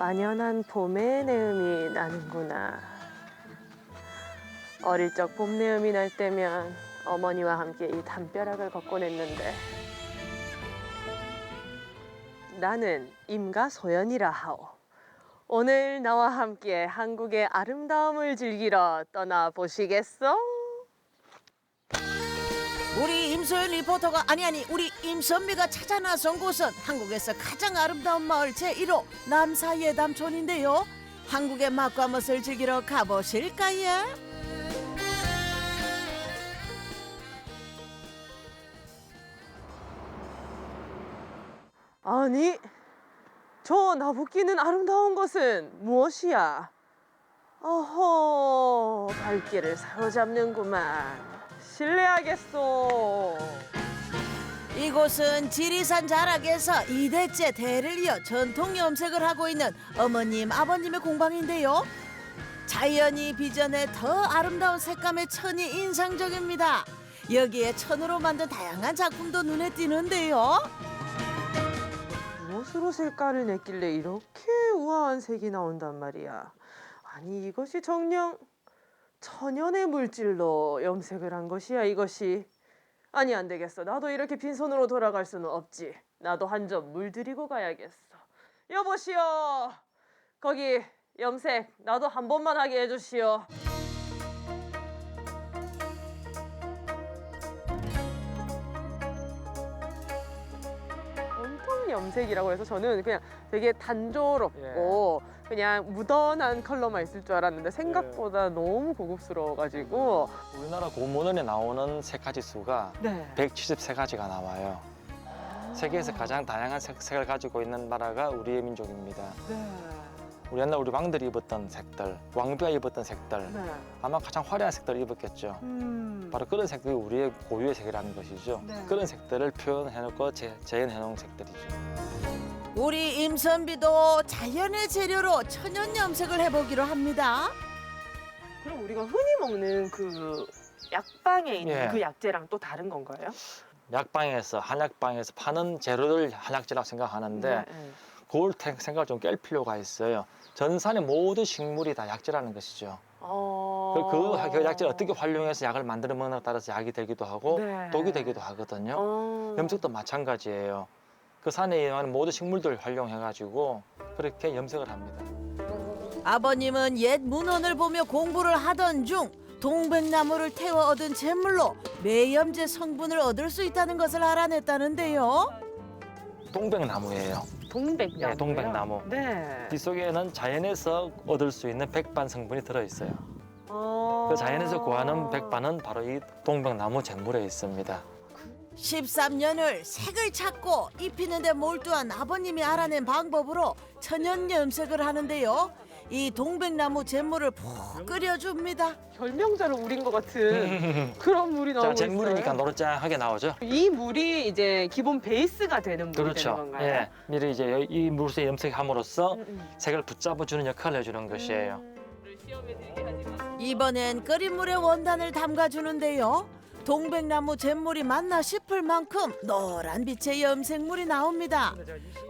완연한 봄의 내음이 나는구나. 어릴 적 봄 내음이 날 때면 어머니와 함께 이 담벼락을 걷곤 했는데 나는 임가 소연이라 하오. 오늘 나와 함께 한국의 아름다움을 즐기러 떠나 보시겠어? 우리 임소연 리포터가 아니 아니 우리 임선미가 찾아 나선 곳은 한국에서 가장 아름다운 마을 제1호 남사예담촌인데요. 한국의 맛과 멋을 즐기러 가보실까요? 아니, 저 나붓기는 아름다운 것은 무엇이야? 어허, 발길을 사로잡는구만. 실례하겠소. 이곳은 지리산 자락에서 이대째 대를 이어 전통 염색을 하고 있는 어머님 아버님의 공방인데요. 자연이 빚어내 더 아름다운 색감의 천이 인상적입니다. 여기에 천으로 만든 다양한 작품도 눈에 띄는데요. 무엇으로 색깔을 냈길래 이렇게 우아한 색이 나온단 말이야. 아니, 이것이 정녕 천연의 물질로 염색을 한 것이야, 이것이. 아니, 안 되겠어. 나도 이렇게 빈손으로 돌아갈 수는 없지. 나도 한 점 물들이고 가야겠어. 여보시오. 거기 염색 나도 한 번만 하게 해주시오. 온통 염색이라고 해서 저는 그냥 되게 단조롭고 그냥 무던한 컬러만 있을 줄 알았는데 생각보다 너무 고급스러워가지고 우리나라 고문원에 나오는 색가지 수가 네. 173가지가 나와요. 세계에서 가장 다양한 색, 색을 가지고 있는 나라가 우리의 민족입니다. 네. 우리 옛날 우리 왕들이 입었던 색들, 왕비가 입었던 색들, 네. 아마 가장 화려한 색들을 입었겠죠. 음. 바로 그런 색들이 우리의 고유의 색이라는 것이죠. 네. 그런 색들을 표현해놓고 재, 재현해놓은 색들이죠. 우리 임선비도 자연의 재료로 천연 염색을 해보기로 합니다. 그럼 우리가 흔히 먹는 그 약방에 있는 예. 그 약재랑 또 다른 건가요? 약방에서 한약방에서 파는 재료를 한약재라고 생각하는데 네. 그걸 태- 생각을 좀 깰 필요가 있어요. 전산의 모든 식물이 다 약재라는 것이죠. 어... 그, 그, 그 약재를 어떻게 활용해서 약을 만들어 먹느냐에 따라서 약이 되기도 하고 네. 독이 되기도 하거든요. 어... 염색도 마찬가지예요. 그 산에 있는 모든 식물들을 활용해가지고 그렇게 염색을 합니다. 아버님은 옛 문헌을 보며 공부를 하던 중 동백나무를 태워 얻은 잿물로 매염제 성분을 얻을 수 있다는 것을 알아냈다는데요. 동백나무예요. 동백나무. 네, 동백나무. 네. 이 속에는 자연에서 얻을 수 있는 백반 성분이 들어있어요. 어... 그 자연에서 구하는 백반은 바로 이 동백나무 잿물에 있습니다. 13년을 색을 찾고 입히는데 몰두한 아버님이 알아낸 방법으로 천연 염색을 하는데요. 이 동백나무 잿물을 푹 끓여줍니다. 결명자를 우린 것 같은 그런 물이 나오고 자, 잿물이니까 있어요. 노릇장하게 나오죠. 이 물이 이제 기본 베이스가 되는 물이 되는 그렇죠. 건가요? 예, 미리 이제 이 물에 염색함으로써 음, 음. 색을 붙잡아주는 역할을 해주는 것이에요. 음. 이번엔 끓인 물에 원단을 담가주는데요. 동백나무 잿물이 맞나 싶을 만큼 노란 빛의 염색물이 나옵니다.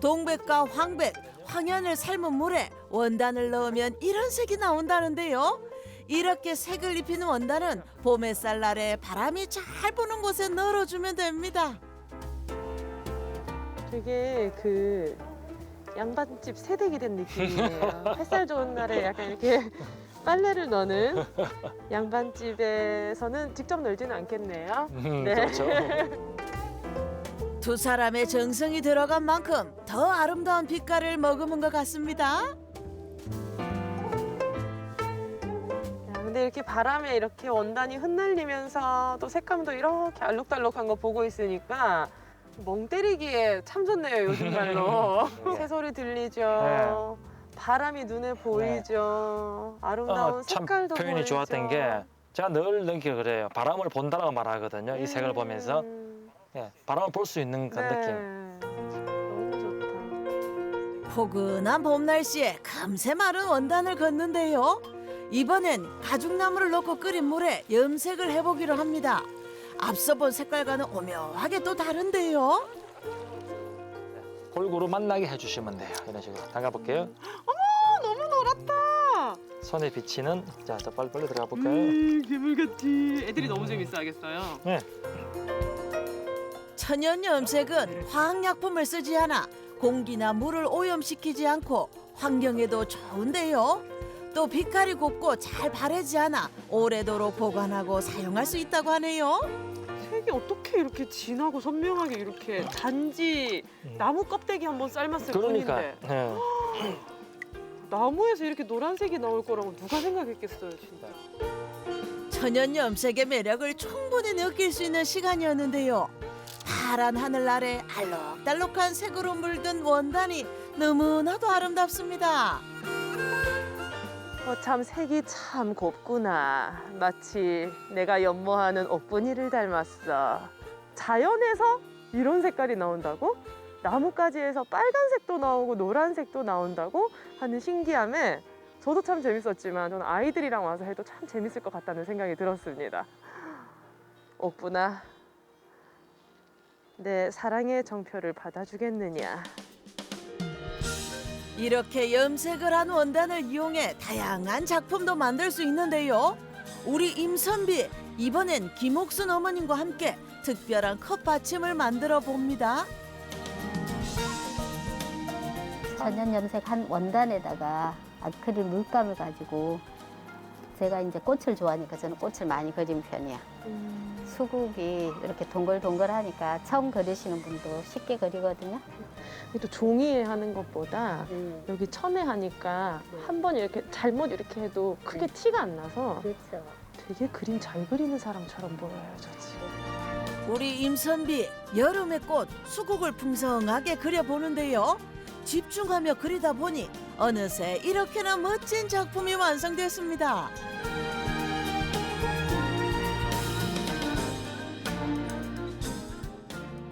동백과 황백, 황연을 삶은 물에 원단을 넣으면 이런 색이 나온다는데요. 이렇게 색을 입히는 원단은 봄 햇살 날에 바람이 잘 부는 곳에 널어주면 됩니다. 되게 그 양반집 새댁이 된 느낌이에요. 햇살 좋은 날에 약간 이렇게 빨래를 넣는 양반집에서는 직접 널지는 않겠네요. 음, 네. 그렇죠. 두 사람의 정성이 들어간 만큼 더 아름다운 빛깔을 머금은 것 같습니다. 야, 근데 이렇게 바람에 이렇게 원단이 흩날리면서 또 색감도 이렇게 알록달록한 거 보고 있으니까 멍 때리기에 참 좋네요 요즘 말로 새소리 들리죠 바람이 눈에 보이죠 아름다운 어, 참 색깔도 표현이 보이죠 좋았던 게 제가 늘 느끼고 그래요. 바람을 본다라고 말하거든요. 이 색을 음. 보면서 예, 바람을 볼 수 있는 그 네. 느낌. 너무 좋다 포근한 봄 날씨에 금세 마른 원단을 걷는데요. 이번엔 가죽나무를 넣고 끓인 물에 염색을 해보기로 합니다. 앞서 본 색깔과는 오묘하게 또 다른데요. 골고루 만나게 해주시면 돼요. 이런 식으로 담가볼게요. 어머 놀았다. 손에 비치는 자, 저 빨리 빨리 들어가 볼까요? 음, 괴물같이. 애들이 너무 재밌어 하겠어요. 네. 천연 염색은 화학약품을 쓰지 않아 공기나 물을 오염시키지 않고 환경에도 좋은데요. 또 빛깔이 곱고 잘 바래지 않아 오래도록 보관하고 사용할 수 있다고 하네요. 색이 어떻게 이렇게 진하고 선명하게 이렇게 단지 음. 나무 껍데기 한 번 삶았을 그러니까 뿐인데 네. 나무에서 이렇게 노란색이 나올 거라고 누가 생각했겠어요, 진짜. 천연 염색의 매력을 충분히 느낄 수 있는 시간이었는데요. 파란 하늘 아래 알록달록한 색으로 물든 원단이 너무나도 아름답습니다. 어, 참 색이 참 곱구나. 마치 내가 연모하는 옥분이를 닮았어. 자연에서 이런 색깔이 나온다고? 나뭇가지에서 빨간색도 나오고 노란색도 나온다고 하는 신기함에 저도 참 재밌었지만 저는 아이들이랑 와서 해도 참 재밌을 것 같다는 생각이 들었습니다. 옥분아, 내 사랑의 정표를 받아주겠느냐? 이렇게 염색을 한 원단을 이용해 다양한 작품도 만들 수 있는데요. 우리 임선비 이번엔 김옥순 어머님과 함께 특별한 컵 받침을 만들어 봅니다. 천연 염색한 원단에다가 아크릴 물감을 가지고 제가 이제 꽃을 좋아하니까 저는 꽃을 많이 그리는 편이야. 수국이 이렇게 동글동글하니까 처음 그리시는 분도 쉽게 그리거든요. 또 종이에 하는 것보다 음, 여기 천에 하니까 네. 한번 이렇게 잘못 이렇게 해도 크게 네. 티가 안 나서 그렇죠. 되게 그림 잘 그리는 사람처럼 보여요, 저 지금. 우리 임선비 여름의 꽃 수국을 풍성하게 그려보는데요. 집중하며 그리다 보니 어느새 이렇게나 멋진 작품이 완성됐습니다.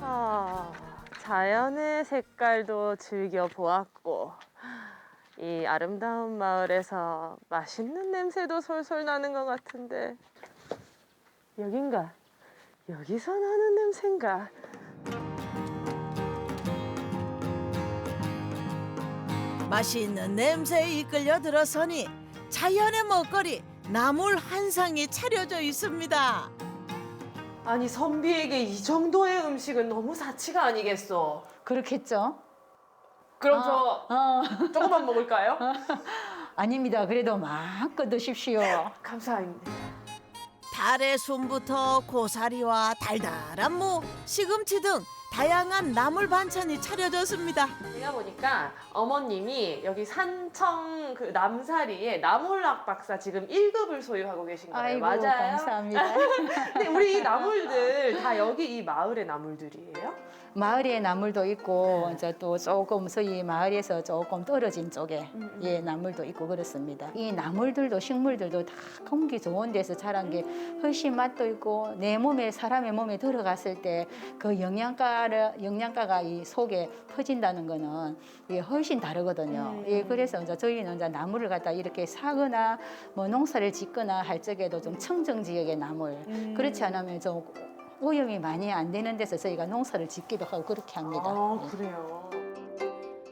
아, 자연의 색깔도 즐겨 보았고 이 아름다운 마을에서 맛있는 냄새도 솔솔 나는 것 같은데 여긴가? 여기서 나는 냄새인가? 맛있는 냄새에 이끌려 들어서니 자연의 먹거리 나물 한 상이 차려져 있습니다. 아니 선비에게 이 정도의 음식은 너무 사치가 아니겠어. 그렇겠죠? 그럼 어, 저 조금만 먹을까요? 아닙니다. 그래도 마음껏 드십시오. 감사합니다. 달의 순부터 고사리와 달달한 무, 시금치 등 다양한 나물 반찬이 차려졌습니다. 제가 보니까 어머님이 여기 산청 그 남사리에 나물락 박사 지금 1급을 소유하고 계신 거예요. 아이고 맞아요? 감사합니다. 근데 우리 이 나물들 다 여기 이 마을의 나물들이에요? 마을에 나물도 있고 네. 이제 또 조금 저희 마을에서 조금 떨어진 쪽에 음, 음. 예 나물도 있고 그렇습니다. 이 나물들도 식물들도 다 공기 좋은 데서 자란 게 훨씬 맛도 있고 내 몸에 사람의 몸에 들어갔을 때 그 영양가 를 영양가가 이 속에 퍼진다는 거는 이게 훨씬 다르거든요. 음. 예 그래서 이제 저희는 이제 나물을 갖다 이렇게 사거나 뭐 농사를 짓거나 할 적에도 좀 청정 지역의 나물 음. 그렇지 않으면 좀 오염이 많이 안 되는 데서 저희가 농사를 짓기도 하고 그렇게 합니다. 아 예. 그래요.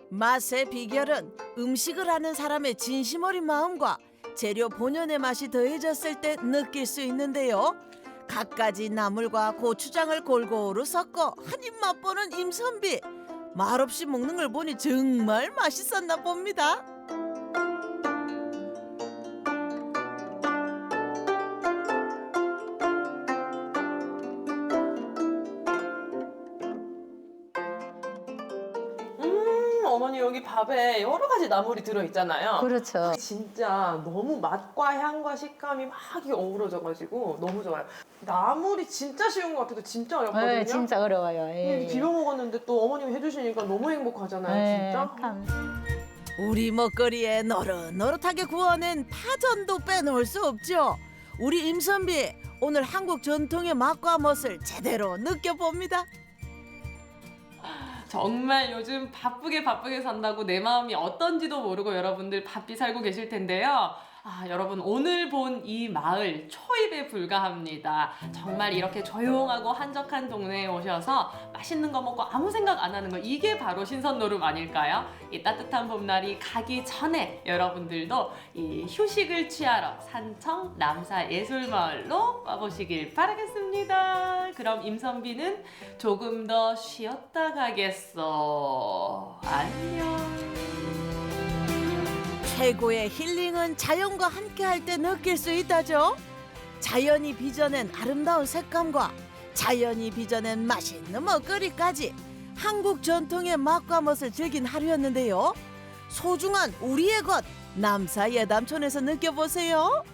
맛의 비결은 음식을 하는 사람의 진심 어린 마음과 재료 본연의 맛이 더해졌을 때 느낄 수 있는데요. 갖가지 나물과 고추장을 골고루 섞어 한 입 맛보는 임선비. 말없이 먹는 걸 보니 정말 맛있었나 봅니다. 밥에 여러 가지 나물이 들어 있잖아요. 그렇죠. 진짜 너무 맛과 향과 식감이 막 이게 어우러져가지고 너무 좋아요. 나물이 진짜 쉬운 것 같아도 진짜 어렵거든요. 네, 진짜 어려워요. 예. 음, 비벼 먹었는데 또 어머님이 해주시니까 너무 행복하잖아요, 네, 진짜. 감- 우리 먹거리에 노릇노릇하게 구워낸 파전도 빼놓을 수 없죠. 우리 임선비 오늘 한국 전통의 맛과 멋을 제대로 느껴봅니다. 정말 요즘 바쁘게 바쁘게 산다고 내 마음이 어떤지도 모르고 여러분들 바삐 살고 계실 텐데요. 아, 여러분 오늘 본 이 마을 초입에 불과합니다. 정말 이렇게 조용하고 한적한 동네에 오셔서 맛있는 거 먹고 아무 생각 안 하는 거 이게 바로 신선노름 아닐까요? 이 따뜻한 봄날이 가기 전에 여러분들도 이 휴식을 취하러 산청 남사 예술마을로 와보시길 바라겠습니다. 그럼 임선비는 조금 더 쉬었다 가겠어. 안녕. 최고의 힐링은 자연과 함께 할 때 느낄 수 있다죠. 자연이 빚어낸 아름다운 색감과 자연이 빚어낸 맛있는 먹거리까지 한국 전통의 맛과 멋을 즐긴 하루였는데요. 소중한 우리의 것 남사 예담촌에서 느껴보세요.